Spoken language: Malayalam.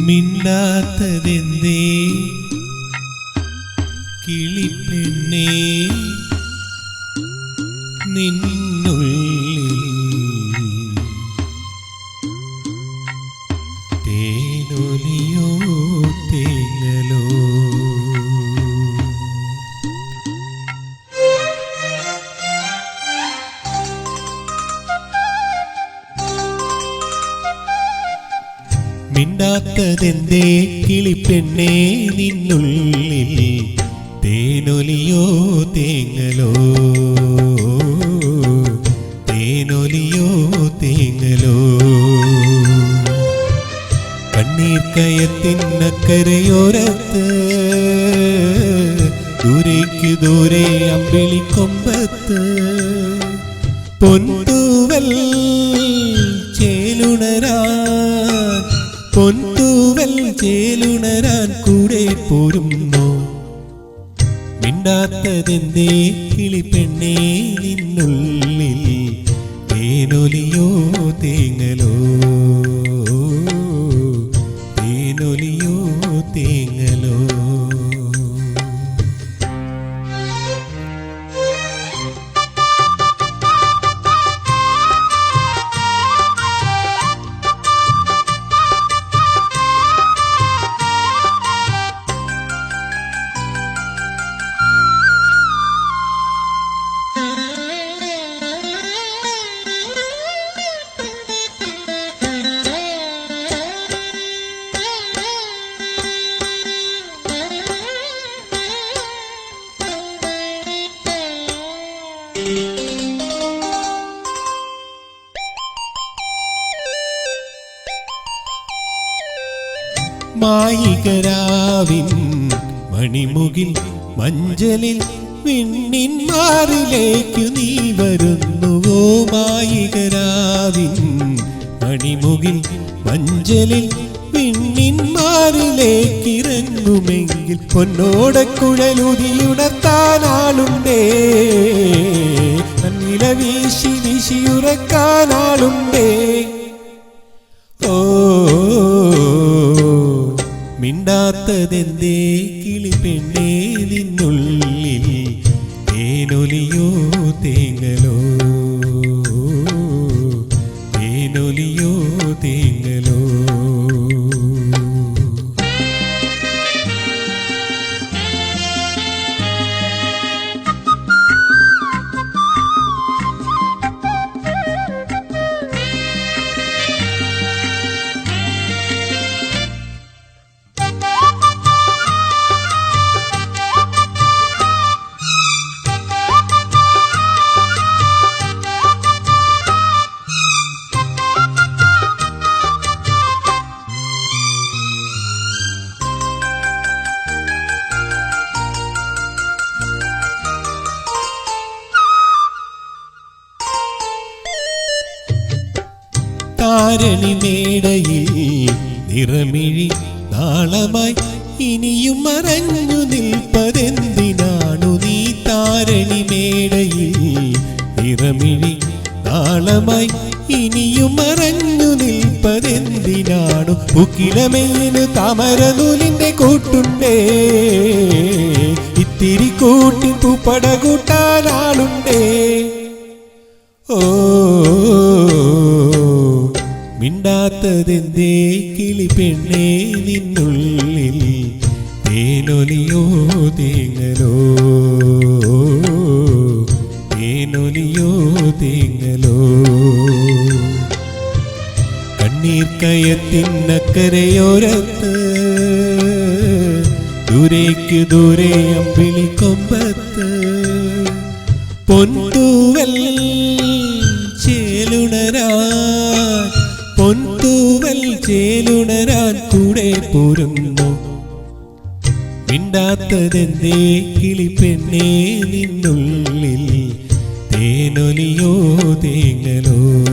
മിണ്ടാത്തതെന്തേ? കിളിപ്പെണ്ണേ നിന്നുള്ളിൽ തേനൊലിയോ തേങ്ങലോ മിണ്ടാത്തതെന്തേ? കിളിപ്പെണ്ണേ നിന്നുള്ളിൽ തേനൊലിയോ തേങ്ങലോ? തേനൊലിയോ തേങ്ങലോ? കണ്ണീർ കയത്തിനക്കരയോരത്ത് ദൂരേക്ക് ദൂരെ അമ്പിളിക്കൊമ്പത്ത് പൊന്തൂവൽ മിണ്ടാത്തതെന്തേ കിളിപ്പെണ്ണേ നിന്നുള്ളിൽ തേനൊലിയോ തേങ്ങലോ? തേനൊലിയോ തേങ്ങലോ? മായികരാവിൻ മണിമുകിൽ മഞ്ചലിൽ വിണ്ണിന്മാരിലേക്കു നീ വരുന്നുവോ മായികരാവിൻ മണിമുകിൽ മഞ്ചലിൽ വിണ്ണിന്മാരിലേക്കിറങ്ങുമെങ്കിൽ പൊന്നോടക്കുഴലുതിയുണർത്താനാളുണ്ടേ തന്നില വീശി വീശിയുറക്കാനാളുണ്ടേ. മിണ്ടാത്തതെന്തേ? താരണി മേടയിൽ നിറമിഴി നാളമായി ഇനിയും മറഞ്ഞു നിൽപ്പതെന്തിനാണു നീ താരണി മേടയിൽ നിറമിഴി നാളമായി ഇനിയും മറഞ്ഞു നിൽപ്പതെന്തിനാണു പുക്കിലമേനു താമരനൂലിന്റെ കൂട്ടുണ്ടേ? ഇത്തിരി കൂട്ടി പൂപ്പട കൂട്ടാനാളുണ്ടേ ഓ മിണ്ടാത്തതെന്തേ കിളിപ്പെണ്ണേ നിന്നുള്ളിൽ തേനൊലിയോ തേങ്ങലോ? തേനൊലിയോ തേങ്ങലോ? കണ്ണീർ കയത്തിനക്കരയോരത്ത് ദൂരേക്ക് ദൂരെ അമ്പിളിക്കൊമ്പത്ത് പൊന്തൂവൽ ചേലുണരാ ചേലുണരാൻ കൂടെ പോരുന്നു. മിണ്ടാത്തതെന്തേ കിളി പെണ്ണേ നിന്നുള്ളിൽ? തേനൊലിയോ തേങ്ങലോ